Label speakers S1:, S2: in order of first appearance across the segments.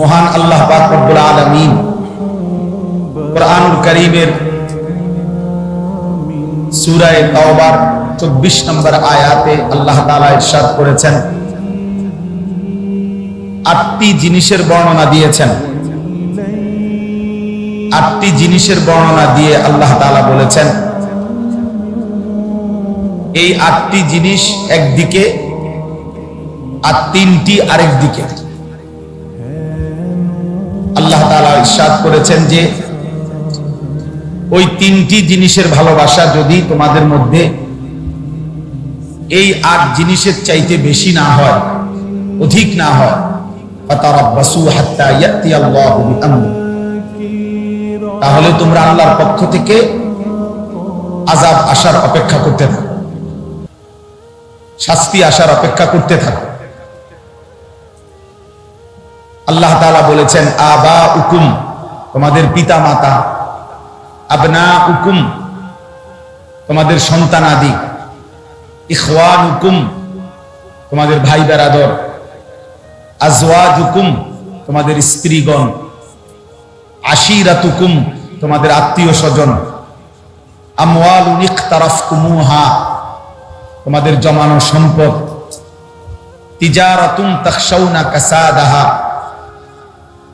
S1: মহান আল্লাহ পাক রব্বুল আলামিন কোরআনুল কারীমের সূরা তাওবার 24 নম্বর আয়াতে আল্লাহ তাআলা ইরশাদ করেছেন। আটটি জিনিসের বর্ণনা দিয়েছেন। আটটি জিনিসের বর্ণনা দিয়ে আল্লাহ তালা বলেছেন, এই আটটি জিনিস একদিকে আর তিনটি আরেক দিকে। আল্লাহ তাআলা ইরশাদ করেছেন যে ওই তিনটি জিনিসের ভালোবাসা যদি তোমাদের মধ্যে এই আট জিনিসের চাইতে বেশি না হয়, অধিক না হয় তাহলে তোমরা আল্লাহর পক্ষ থেকে আজাব আসার অপেক্ষা করতে থাকো, শাস্তি আসার অপেক্ষা করতে থাকো। আল্লাহ তাআলা বলেছেন আবা উকুম তোমাদের পিতা মাতা আবনা উকুম তোমাদের সন্তান আদি। ইখওয়ান উকুম তোমাদের ভাই বেরাদর। আজওয়াজ উকুম তোমাদের স্ত্রীগণ। আশিরাতুকুম, তোমাদের আত্মীয় স্বজন আমওয়াল ইখতারাফতুমুহা তোমাদের জমানো সম্পদ। তিজারাতুম তাখশাউনা কাসাদাহা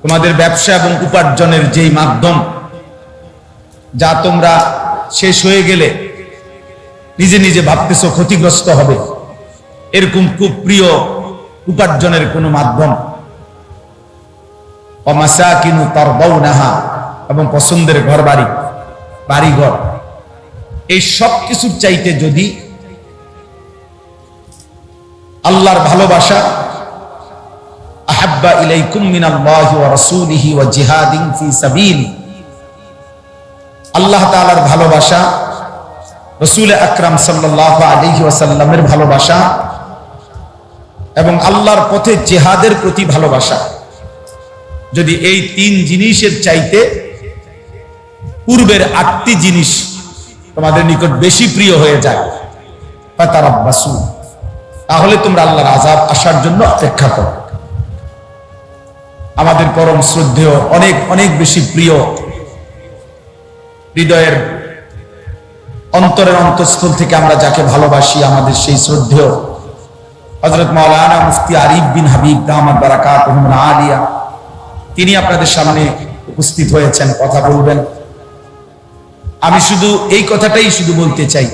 S1: তোমাদের ব্যবসা এবং উপার্জনের যেই মাধ্যম, যা তোমরা শেষ হয়ে গেলে নিজে নিজে ভাবতেছো ক্ষতিগ্রস্ত হবে, এরকম খুব প্রিয় উপার্জনের কোনো মাধ্যম। অমাসাকিনু নাহা এবং পছন্দের ঘর বাড়ি বাড়িঘর, এই সব কিছুর চাইতে যদি আল্লাহর ভালোবাসা আহাব্বা ইলাইকুম মিনাল্লাহি ওয়া রাসূলিহি ওয়া জিহাদিন ফি আল্লাহ তাআলার ভালোবাসা, রসুল আকরাম সাল্লাল্লাহু আলাইহি ওয়াসাল্লামের ভালোবাসা এবং আল্লাহর পথে জেহাদের প্রতি ভালোবাসা। যদি এই তিন জিনিসের চাইতে পূর্বের আটটি জিনিস তোমাদের নিকট বেশি প্রিয় হয়ে যায়, ফাতারাব্বাসু, তাহলে তোমরা আল্লাহর আজাব আসার জন্য অপেক্ষা করো। আমাদের পরম শ্রদ্ধেয়, অনেক অনেক বেশি প্রিয় হৃদয়ের অন্তরের অন্তঃস্থল থেকে আমরা যাকে ভালোবাসি, আমাদের সেই শ্রদ্ধেয় হজরত মৌলানা মুফতি আরিফ বিন হাবিব দামাদ বারাকাত আলিয়া। তিনি আপনাদের সামনে উপস্থিত হয়েছেন, কথা বলবেন। আমি শুধু এই কথাটাই শুধু বলতে চাই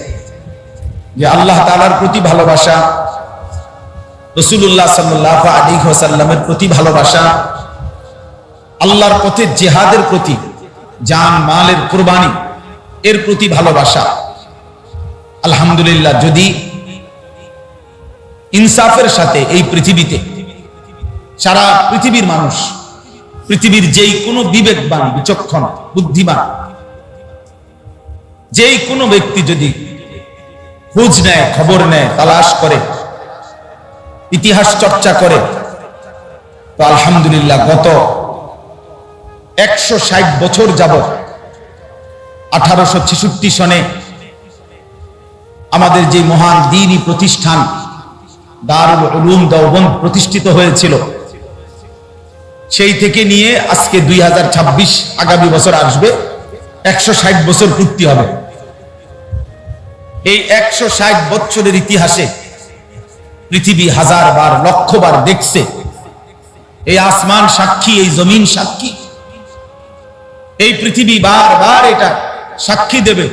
S1: যে আল্লাহ তালার প্রতি ভালোবাসা রসুল্লাহ সাল্লাহ আলী সাল্লামের প্রতি ভালোবাসা আল্লাহর পথে জেহাদের প্রতি, জান, মালের কোরবানি, এর প্রতি ভালোবাসা। আলহামদুলিল্লাহ, যদি ইনসাফের সাথে এই পৃথিবীতে সারা পৃথিবীর মানুষ, পৃথিবীর যেই কোনো বিবেকবান, বিচক্ষণ, বুদ্ধিমান, যেই কোনো ব্যক্তি যদি খোঁজ নেয়, খবর নেয়, তালাশ করে, ইতিহাস চর্চা করে, তো আলহামদুলিল্লাহ গত একশো ষাট বছর যাবত আঠারোশো ছেষট্টি সনে আমাদের যে মহান দিনই প্রতিষ্ঠান দারুল উলুম প্রতিষ্ঠিত হয়েছিল, সেই থেকে নিয়ে আজকে দুই আগামী বছর আসবে, একশো ষাট বছর পূর্তি হবে। এই একশো ষাট বছরের ইতিহাসে পৃথিবী হাজার বার লক্ষ বার দেখছে, এই আসমান সাক্ষী, এই জমিন সাক্ষী এই পৃথিবী বারবার এটা সাক্ষী দেবে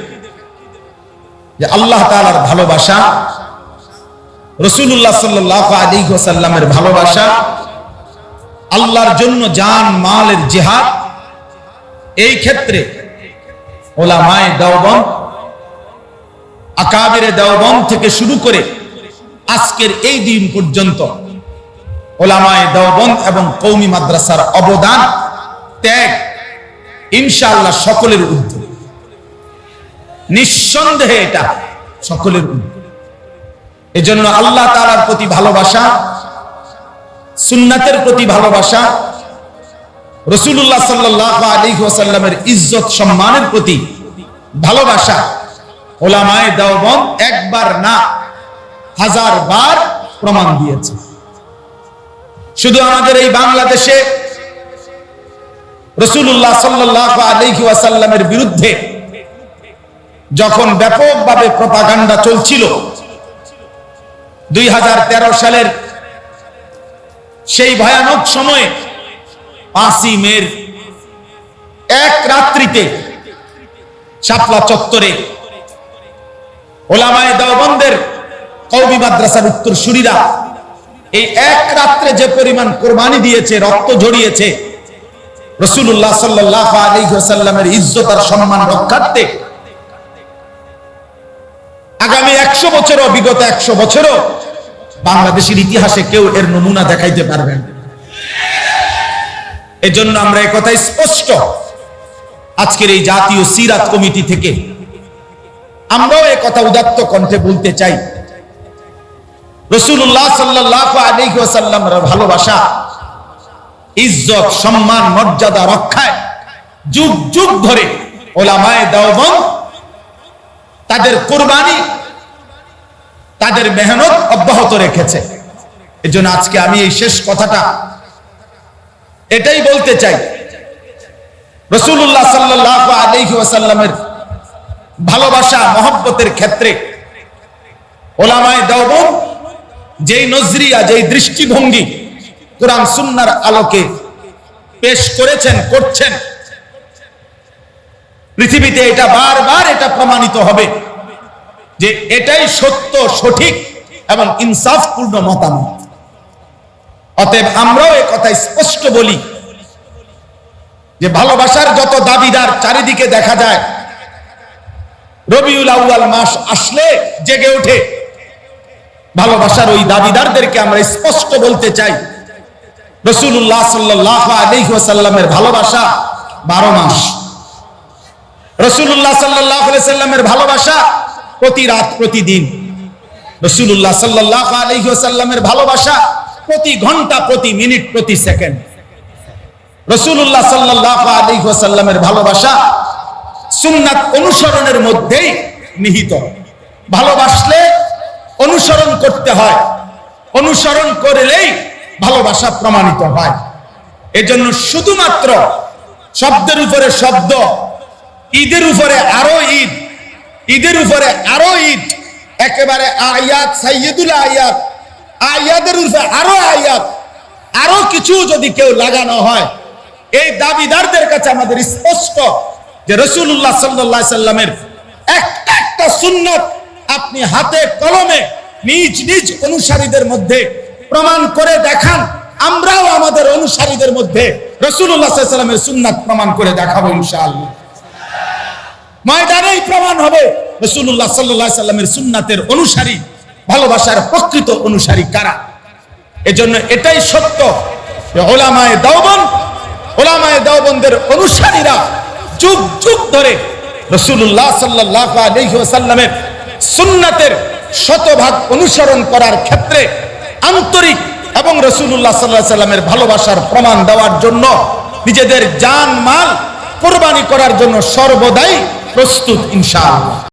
S1: যে আল্লাহ তালার ভালোবাসা রসুল্লাহ সাল্লাহ আলী সাল্লামের ভালোবাসা, আল্লাহর জন্য জান, মালের জেহাদ, এই ক্ষেত্রে ওলামায় দেওবন আকাবিরে দেওবন থেকে শুরু করে আজকের এই দিন পর্যন্ত ওলামায় দেওবন এবং কৌমি মাদ্রাসার অবদান ত্যাগ ইনশাআল্লাহ সকলের উদ্যোগ নিঃসন্দেহে এটা সকলের উদ্যোগ এজন্য আল্লাহ তালার প্রতি ভালোবাসা, সুন্নাতের প্রতি ভালোবাসা রসুল্লাহ সাল্লাহ আলী ওসাল্লামের ইজ্জত, সম্মানের প্রতি ভালোবাসা ওলামায় দেওবন একবার না হাজার বার প্রমাণ দিয়েছে। শুধু আমাদের এই বাংলাদেশে রসুল্লাহ সাল্লাহ আলহি ওয়াসাল্লামের বিরুদ্ধে যখন ব্যাপকভাবে প্রপাগান্ডা চলছিল, দুই হাজার তেরো সালের সেই ভয়ানক সময়ে পাঁচই মের এক রাত্রিতে শাপলা চত্বরে ওলামায় দেওবন্দের কৌমি মাদ্রাসার উত্তর সুরিরা এই এক রাত্রে যে পরিমাণ কোরবানি দিয়েছে, রক্ত ঝরিয়েছে রসুল্লাহ সাল্লাহ আলিহাসাল্লামের ইজ্জত আর সম্মান রক্ষার্থে আগামী একশো বছরও, বিগত একশো বছরও বাংলাদেশের ইতিহাসে কেউ এর নমুনা দেখাইতে পারবেন এজন্য আমরা একথাই স্পষ্ট। আজকের এই জাতীয় সিরাত কমিটি থেকে আমরাও কথা উদাত্ত কণ্ঠে বলতে চাই। রসুল্লাহ সাল্লাহ আলিহাসাল্লামের ভালোবাসা ইজ্জত, সম্মান, মর্যাদা রক্ষায় যুগ যুগ ধরে ওলামায় দেওবন তাদের কোরবানি, তাদের মেহনত অব্যাহত রেখেছে। এজন্য আজকে আমি এই শেষ কথাটা এটাই বলতে চাই। রসুল্লাহ সাল্লাহ আলহি ভালোবাসা, মহব্বতের ক্ষেত্রে ওলামায় দেওবন যেই নজরিয়া, যেই দৃষ্টিভঙ্গি কোরআন সুন্নার আলোকে পেশ করেছেন, করছেন। পৃথিবীতে এটা বারবার এটা প্রমাণিত হবে যে এটাই সত্য, সঠিক এবং ইনসাফপূর্ণ মতামত। অতএব আমরাও এ কথা স্পষ্ট বলি যে ভালোবাসার যত দাবিদার চারিদিকে দেখা যায়, রবিউল আউয়াল মাস আসলে জেগে ওঠে। ভালোবাসার ওই দাবিদারদেরকে আমরা স্পষ্ট বলতে চাই। রসুল্লাহ সাল্লাহ আলহিহাসাল্লামের ভালোবাসা বারো মাস। রসুল্লাহ সাল্লাহ সাল্লামের ভালোবাসা প্রতি রাত, প্রতিদিন। রসুল্লাহ সাল্লাহ আলহিহাসাল্লামের ভালোবাসা প্রতি ঘণ্টা, প্রতি মিনিট, প্রতি সেকেন্ড। রসুল্লাহ সাল্লাহ আলহিহাসাল্লামের ভালোবাসা সুন্নাত অনুসরণের মধ্যেই নিহিত। ভালোবাসলে অনুসরণ করতে হয়। অনুসরণ করলেই ভালোবাসা প্রমাণিত হয়। এজন্য শুধুমাত্র শব্দের উপরে শব্দ, ঈদের উপরে আরও ঈদ, ঈদের উপরে আরও ঈদ, একেবারে আয়াত সাইয়দুল আয়াত আয়াদের উপরে আরও আয়াত, আরও কিছু যদি কেউ লাগানো হয়, এই দাবিদারদের কাছে আমাদের স্পষ্ট যে রসুল্লাহ সাল্লাহ সাল্লামের একটা একটা সুন্নত আপনি হাতে কলমে নিজ নিজ অনুসারীদের মধ্যে প্রমাণ করে দেখান। আমরাও আমাদের অনুসারীদের মধ্যে সাল্লামের সুন্নাত প্রমাণ করে দেখাবো ময়দানেই প্রমাণ হবে রসুল্লাহ সাল্লাহ সাল্লামের সুন্নাতের অনুসারী, ভালোবাসার প্রকৃত অনুসারী কারা? এজন্য এটাই সত্য ওলামায় দাওবন ওলামায় দাওবনদের অনুসারীরা যুগ যুগ ধরে রসুল্লাহ সাল্লাহ সুন্নাতের শতভাগ অনুসরণ করার ক্ষেত্রে আন্তরিক এবং রসুল্লাহ সাল্লাহ সাল্লামের ভালোবাসার প্রমাণ দেওয়ার জন্য নিজেদের যান মাল কোরবানি করার জন্য সর্বদাই প্রস্তুত, ইনশাআল্লাহ।